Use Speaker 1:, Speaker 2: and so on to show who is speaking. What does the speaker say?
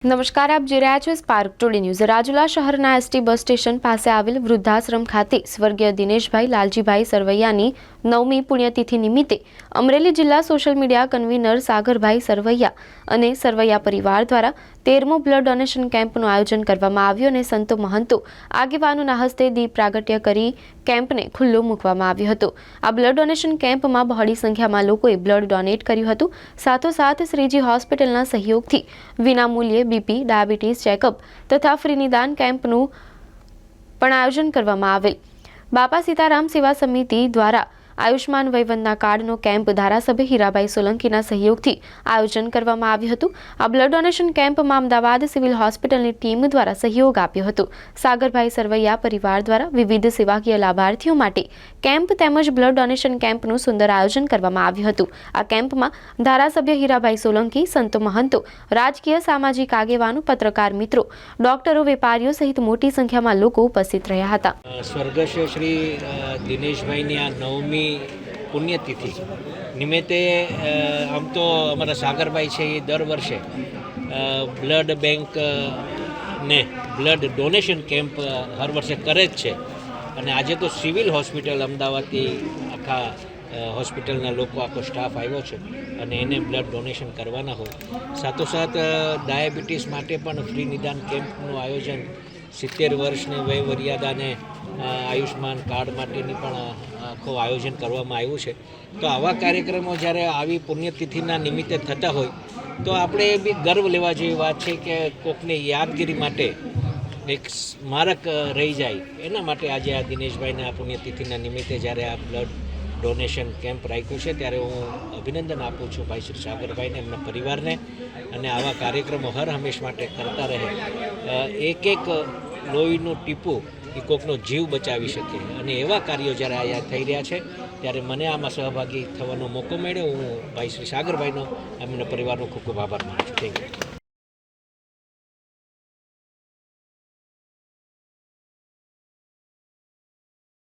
Speaker 1: નમસ્કાર, આપ જોઈ રહ્યા છો સ્પાર્ક ટુડે ન્યૂઝ રાજુલા શહેરના એસટી બસ સ્ટેશન પાસે આવેલ વૃદ્ધાશ્રમ ખાતે સ્વર્ગીય દિનેશભાઈ લાલજીભાઈ સરવૈયાની નવમી પુણ્યતિથિ નિમિત્તે અમરેલી જિલ્લા social media convener Sagarbhai Sarvaiya અને સરવૈયા પરિવાર દ્વારા તેરમો બ્લડ ડોનેશન કેમ્પનું આયોજન કરવામાં આવ્યું અને સંતો મહંતો આગેવાનોના હસ્તે દીપ પ્રાગટ્ય કરી કેમ્પને ખુલ્લો મૂકવામાં આવ્યો હતો. આ બ્લડ ડોનેશન કેમ્પમાં બહોળી સંખ્યામાં લોકોએ બ્લડ ડોનેટ કર્યું હતું. સાથોસાથ શ્રીજી હોસ્પિટલના સહયોગથી વિનામૂલ્યે બીપી, ડાયાબિટીસ, ચેકઅપ તથા ફ્રી નિદાન કેમ્પનું પણ આયોજન કરવામાં આવેલ. બાપા સીતારામ સેવા સમિતિ દ્વારા આયુષ્માન વયવંદના કાર્ડનો કેમ્પ ધારાસભ્ય હીરાભાઈ સોલંકીના સહયોગથી આયોજન કરવામાં આવ્યું હતું. આ બ્લડ ડોનેશન કેમ્પમાં અમદાવાદ સિવિલ હોસ્પિટલની ટીમ દ્વારા સહયોગ આપ્યો હતો. સાગરભાઈ સરવૈયા પરિવાર દ્વારા વિવિધ સેવાકીય લાભાર્થીઓ માટે કેમ્પ તેમજ બ્લડ ડોનેશન કેમ્પનું સુંદર આયોજન કરવામાં આવ્યું હતું. આ કેમ્પમાં ધારાસભ્ય હીરાભાઈ સોલંકી, સંતો મહંતો, રાજકીય સામાજિક આગેવાનો, પત્રકાર મિત્રો, ડોક્ટરો, વેપારીઓ સહિત મોટી સંખ્યામાં લોકો ઉપસ્થિત રહ્યા હતા.
Speaker 2: સ્વર્ગસ્થ શ્રી દિનેશભાઈની આ નવમી પુણ્યતિથિ. નિમિત્તે આમ તો અમારા સાગરભાઈ છે એ દર વર્ષે બ્લડ બેંક ને બ્લડ ડોનેશન કેમ્પ હર વર્ષે કરે જ છે. અને આજે તો સિવિલ હોસ્પિટલ અમદાવાદથી આખા હોસ્પિટલના લોકો, આખો સ્ટાફ આવ્યો છે અને એને બ્લડ ડોનેશન કરવાના હોય. સાથોસાથ ડાયાબિટીસ માટે પણ ફ્રી નિદાન કેમ્પનું આયોજન સિત્તેર વર્ષની વય મર્યાદાને અ, આયુષ્માન કાર્ડ માટેની પણ આખું આયોજન કરવામાં આવ્યું છે. તો આવા કાર્યક્રમો જ્યારે આવી પુણ્યતિથિના નિમિત્તે થતા હોય તો આપણે બી ગર્વ લેવા જેવી વાત છે કે કોકને યાદગીરી માટે એક સ્મારક રહી જાય. એના માટે આજે આ દિનેશભાઈને આ પુણ્યતિથિના નિમિત્તે જ્યારે આ બ્લડ ડોનેશન કેમ્પ રાખ્યું છે, ત્યારે હું અભિનંદન આપું છું ભાઈ શ્રી સાગરભાઈને, એમના પરિવારને, અને આવા કાર્યક્રમો હર હંમેશ માટે કરતા રહે. એક એક લોહીનું ટીપું એ કોકનો જીવ બચાવી શકે. અને એવા કાર્યો જ્યારે અહીંયા થઈ રહ્યા છે, ત્યારે મને આમાં સહભાગી થવાનો મોકો મળ્યો. હું ભાઈ શ્રી સાગરભાઈનો, એમના પરિવારનો ખૂબ ખૂબ આભાર માનું છું. Thank you